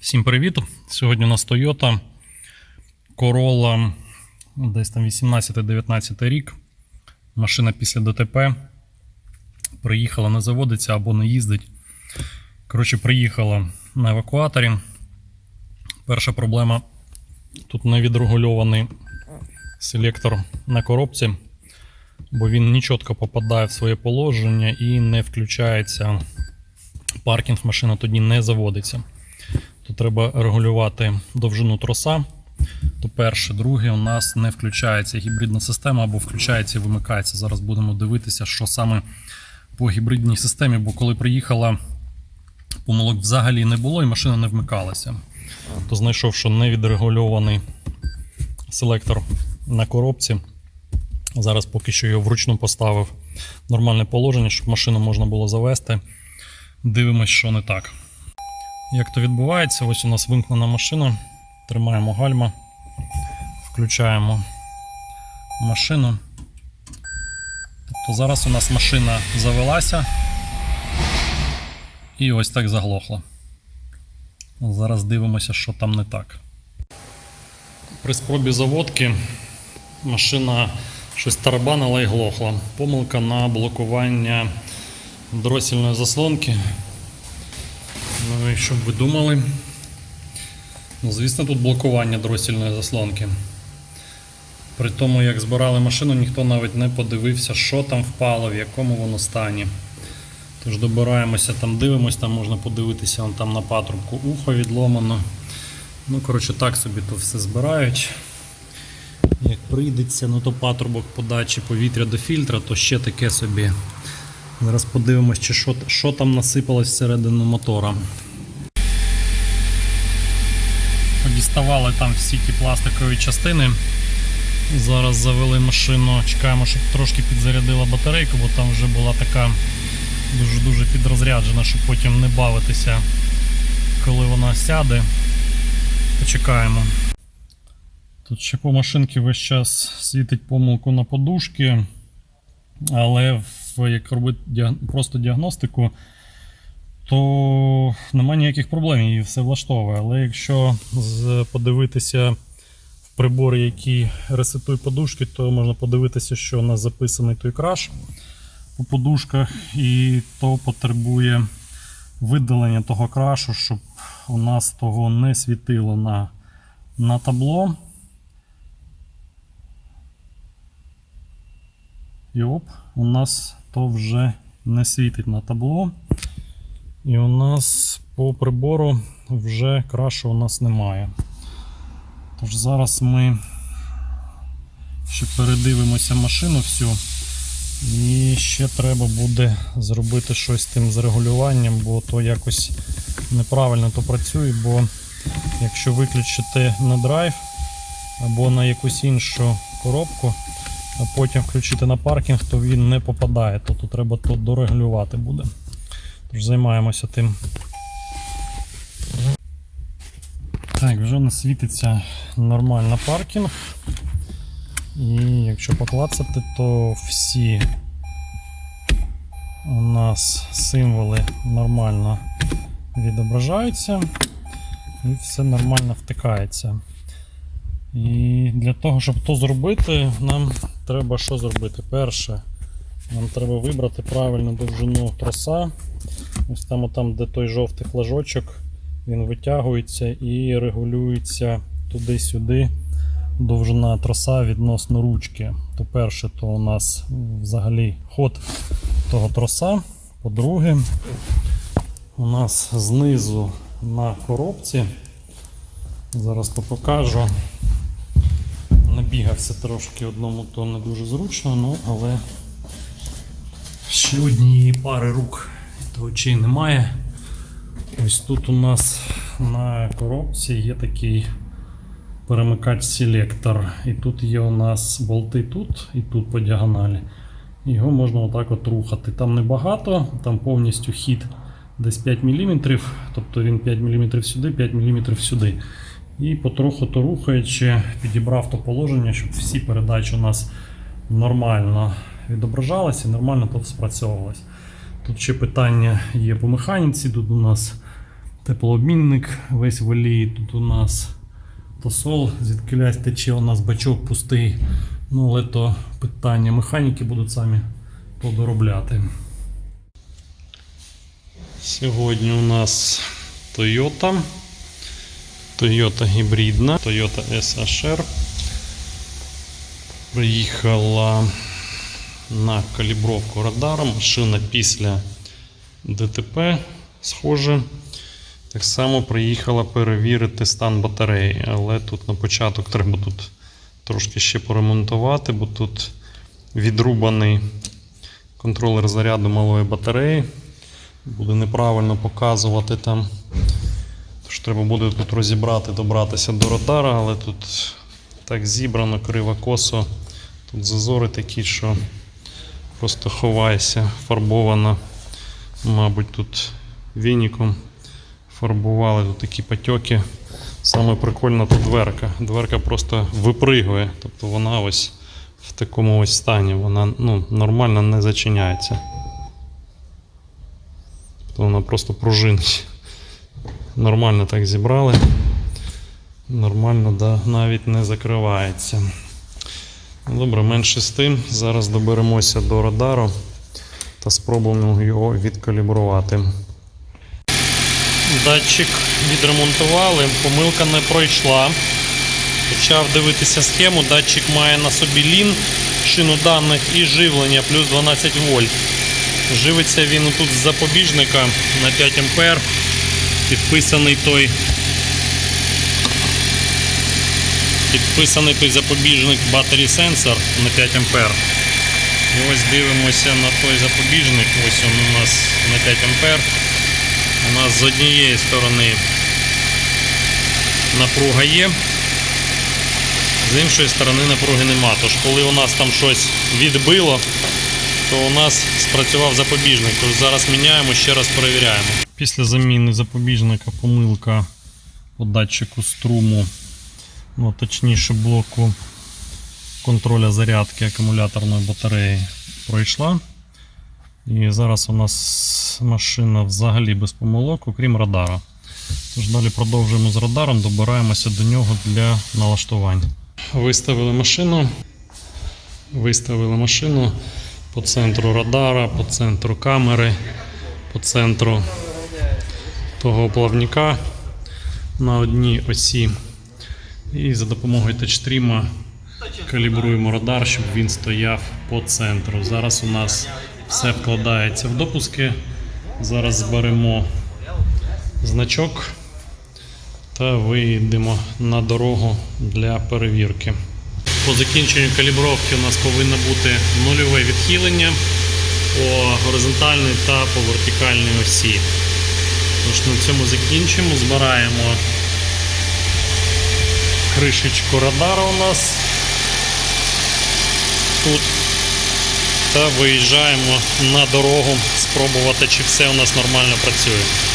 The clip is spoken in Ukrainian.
Всім привіт! Сьогодні у нас Toyota Corolla десь там 18-19 рік. Машина після ДТП. Приїхала, не заводиться або не їздить. Коротше, приїхала на евакуаторі. Перша проблема тут не відрегульований селектор на коробці, бо він нечітко попадає в своє положення і не включається. Паркінг машина тоді не заводиться. Тут треба регулювати довжину троса. То перше, друге, у нас не включається гібридна система або включається і вимикається. Зараз будемо дивитися, що саме по гібридній системі, бо коли приїхала, помилок взагалі не було і машина не вмикалася. То знайшов, що невідрегульований селектор на коробці. Зараз поки що його вручну поставив в нормальне положення, щоб машину можна було завести. Дивимось, що не так. Як то відбувається, ось у нас вимкнена машина. Тримаємо гальма, включаємо машину. Тобто зараз у нас машина завелася і ось так заглохла. Зараз дивимося, що там не так. При спробі заводки машина щось тарабанила і глохла. Помилка на блокування дросільної заслонки. Ну і що б ви думали? Ну, звісно, тут блокування дросільної заслонки. При тому, як збирали машину, ніхто навіть не подивився, що там впало, в якому воно стані. Тож добираємося, там дивимося, там можна подивитися, вон там на патрубку ухо відломано. Ну, коротше, так собі то все збирають. Як прийдеться, ну то патрубок подачі повітря до фільтра, то ще таке собі. Зараз подивимось, чи що, що там насипалось всередину мотора. Подіставали там всі ті пластикові частини. Зараз завели машину, чекаємо, щоб трошки підзарядила батарейку, бо там вже була така дуже-дуже підрозряджена, щоб потім не бавитися, коли вона сяде. Почекаємо. Тут ще по машинці весь час світить помилку на подушки, але як робити діаг- просто діагностику, то немає ніяких проблем, її все влаштовує. Але якщо подивитися в прибори, які ресетують подушки, то можна подивитися, що у нас записаний той краш по подушках, і то потребує видалення того крашу, щоб у нас того не світило на, на табло. І оп, у нас то вже не світить на табло. І у нас по прибору вже крашу у нас немає. Тож зараз ми ще передивимося машину всю. І ще треба буде зробити щось тим з регулюванням, бо то якось неправильно то працює, бо якщо виключити на драйв або на якусь іншу коробку, а потім включити на паркінг, то він не попадає. То тут треба то дорегулювати буде. Тож займаємося тим. Так, вже у нас світиться нормально паркінг. І якщо поклацати, то всі у нас символи нормально відображаються і все нормально втикається. І для того, щоб то зробити, нам треба що зробити? Перше, нам треба вибрати правильну довжину троса. Ось там, там, де той жовтий флажочок, він витягується і регулюється туди-сюди довжина троса відносно ручки. То перше, то у нас взагалі ход того троса. По-друге, у нас знизу на коробці. Зараз то покажу. Набігався трошки одному, то не дуже зручно, ну але ще однієї пари рук та очей немає. Ось тут у нас на коробці є такий перемикач селектор. І тут є у нас болти тут і тут по діагоналі. Його можна отак от рухати. Там небагато, там повністю хід десь 5 мм, тобто він 5 мм сюди, 5 мм сюди. І потроху то рухаючи, підібрав то положення, щоб всі передачі у нас нормально відображалися і нормально тут спрацьовувалось. Тут ще питання є по механіці. Тут у нас теплообмінник весь в олії, тут у нас тосол, звідкилясь тече, у нас бачок пустий. Ну, але то питання механіки будуть самі подоробляти. Сьогодні у нас Toyota. Toyota гібридна, Toyota SHR. Приїхала на калібровку радару. Машина після ДТП, схоже. Так само приїхала перевірити стан батареї. Але тут на початок треба тут трошки ще поремонтувати, бо тут відрубаний контролер заряду малої батареї. Буде неправильно показувати там. Тож треба буде тут розібрати, добратися до радара, але тут так зібрано, криво косо. Тут зазори такі, що просто ховайся, фарбовано. Мабуть, тут вініком фарбували тут такі потьоки. Саме прикольна тут дверка. Дверка просто випригує. Тобто вона ось в такому ось стані. Вона ну, нормально не зачиняється. Тобто вона просто пружинить. Нормально так зібрали. Нормально да, навіть не закривається. Ну, Добре, менше з тим. Зараз доберемося до радару та спробуємо його відкалібрувати. Датчик відремонтували, помилка не пройшла. Почав дивитися схему, датчик має на собі лін, шину даних і живлення плюс 12 вольт. Живиться він тут з запобіжника на 5 ампер. Підписаний той. Підписаний той запобіжник Battery Sensor на 5 ампер. І ось дивимося на той запобіжник. Ось він у нас на 5 ампер. У нас з однієї сторони напруга є, з іншої сторони напруги нема. Тож коли у нас там щось відбило, то у нас спрацював запобіжник. Тож зараз міняємо, ще раз перевіряємо. Після заміни запобіжника помилка по датчику струму, ну точніше блоку контроля зарядки акумуляторної батареї пройшла. І зараз у нас машина взагалі без помилок, окрім радара. Тож далі продовжуємо з радаром, добираємося до нього для налаштувань. Виставили машину. Виставили машину по центру радара, по центру камери, по центру того плавника на одній осі. І за допомогою тачстріма калібруємо радар, щоб він стояв по центру. Зараз у нас все вкладається в допуски. Зараз зберемо значок та вийдемо на дорогу для перевірки. По закінченню калібровки у нас повинно бути нульове відхилення по горизонтальній та по вертикальній осі. Тож на цьому закінчимо. Збираємо кришечку радара у нас тут та виїжджаємо на дорогу спробувати, чи все у нас нормально працює.